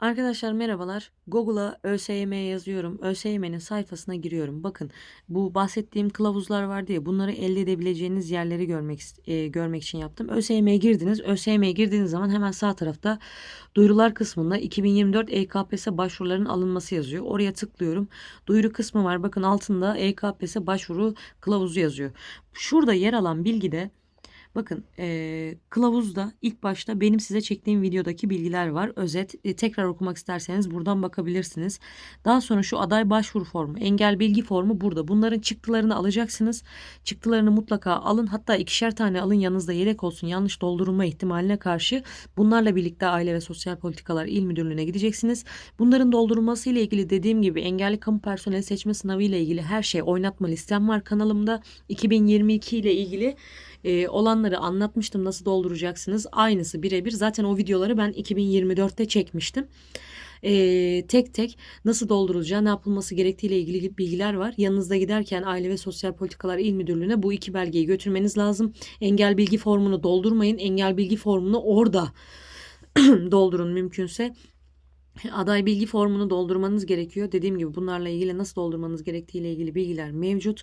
Arkadaşlar merhabalar. Google'a ÖSYM yazıyorum. ÖSYM'nin sayfasına giriyorum. Bakın bu bahsettiğim kılavuzlar vardı ya bunları elde edebileceğiniz yerleri görmek e, görmek için yaptım. ÖSYM'ye girdiniz. ÖSYM'ye girdiğiniz zaman hemen sağ tarafta duyurular kısmında 2024 EKPS başvuruların alınması yazıyor. Oraya tıklıyorum. Duyuru kısmı var. Bakın altında EKPS başvuru kılavuzu yazıyor. Şurada yer alan bilgide Bakın eee kılavuzda ilk başta benim size çektiğim videodaki bilgiler var. Özet e, tekrar okumak isterseniz buradan bakabilirsiniz. Daha sonra şu aday başvuru formu, engel bilgi formu burada. Bunların çıktılarını alacaksınız. Çıktılarını mutlaka alın. Hatta ikişer tane alın yanınızda yedek olsun yanlış doldurulma ihtimaline karşı. Bunlarla birlikte Aile ve Sosyal Politikalar İl Müdürlüğü'ne gideceksiniz. Bunların doldurulması ile ilgili dediğim gibi engelli kamu personeli seçme sınavı ile ilgili her şey oynatma listem var kanalımda. 2022 ile ilgili e, olanları anlatmıştım nasıl dolduracaksınız. Aynısı birebir. Zaten o videoları ben 2024'te çekmiştim. E, tek tek nasıl doldurulacağı, ne yapılması gerektiğiyle ilgili bilgiler var. Yanınızda giderken Aile ve Sosyal Politikalar İl Müdürlüğü'ne bu iki belgeyi götürmeniz lazım. Engel bilgi formunu doldurmayın. Engel bilgi formunu orada doldurun mümkünse. Aday bilgi formunu doldurmanız gerekiyor. Dediğim gibi bunlarla ilgili nasıl doldurmanız gerektiği ile ilgili bilgiler mevcut.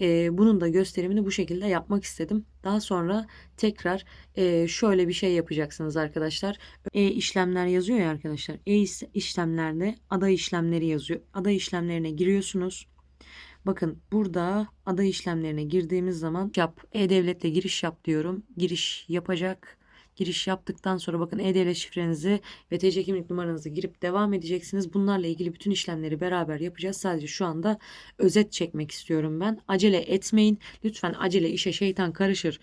Ee, bunun da gösterimini bu şekilde yapmak istedim. Daha sonra tekrar e, şöyle bir şey yapacaksınız arkadaşlar. E işlemler yazıyor ya arkadaşlar. E işlemlerde aday işlemleri yazıyor. Aday işlemlerine giriyorsunuz. Bakın burada aday işlemlerine girdiğimiz zaman yap, e-devletle giriş yap diyorum. Giriş yapacak. Giriş yaptıktan sonra bakın e-devlet şifrenizi ve TC kimlik numaranızı girip devam edeceksiniz. Bunlarla ilgili bütün işlemleri beraber yapacağız. Sadece şu anda özet çekmek istiyorum ben. Acele etmeyin. Lütfen acele işe şeytan karışır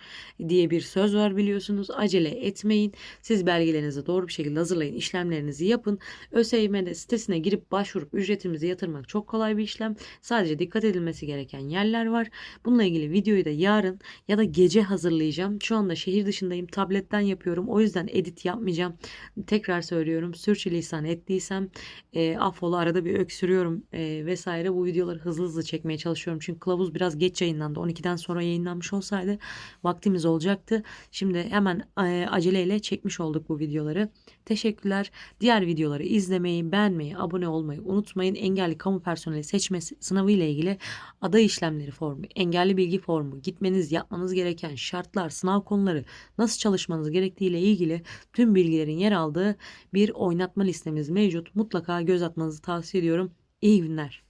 diye bir söz var biliyorsunuz. Acele etmeyin. Siz belgelerinizi doğru bir şekilde hazırlayın. işlemlerinizi yapın. ÖSYM sitesine girip başvurup ücretimizi yatırmak çok kolay bir işlem. Sadece dikkat edilmesi gereken yerler var. Bununla ilgili videoyu da yarın ya da gece hazırlayacağım. Şu anda şehir dışındayım. Tabletten yapıyorum. O yüzden edit yapmayacağım. Tekrar söylüyorum. Sürçülisan ettiysem e, affola arada bir öksürüyorum e, vesaire. Bu videoları hızlı hızlı çekmeye çalışıyorum. Çünkü kılavuz biraz geç yayınlandı. 12'den sonra yayınlanmış olsaydı vaktimiz olacaktı. Şimdi hemen e, aceleyle çekmiş olduk bu videoları. Teşekkürler. Diğer videoları izlemeyi, beğenmeyi, abone olmayı unutmayın. Engelli kamu personeli seçme sınavı ile ilgili aday işlemleri formu, engelli bilgi formu, gitmeniz, yapmanız gereken şartlar, sınav konuları, nasıl çalışmanız gerektiği ile ilgili tüm bilgilerin yer aldığı bir oynatma listemiz mevcut. Mutlaka göz atmanızı tavsiye ediyorum. İyi günler.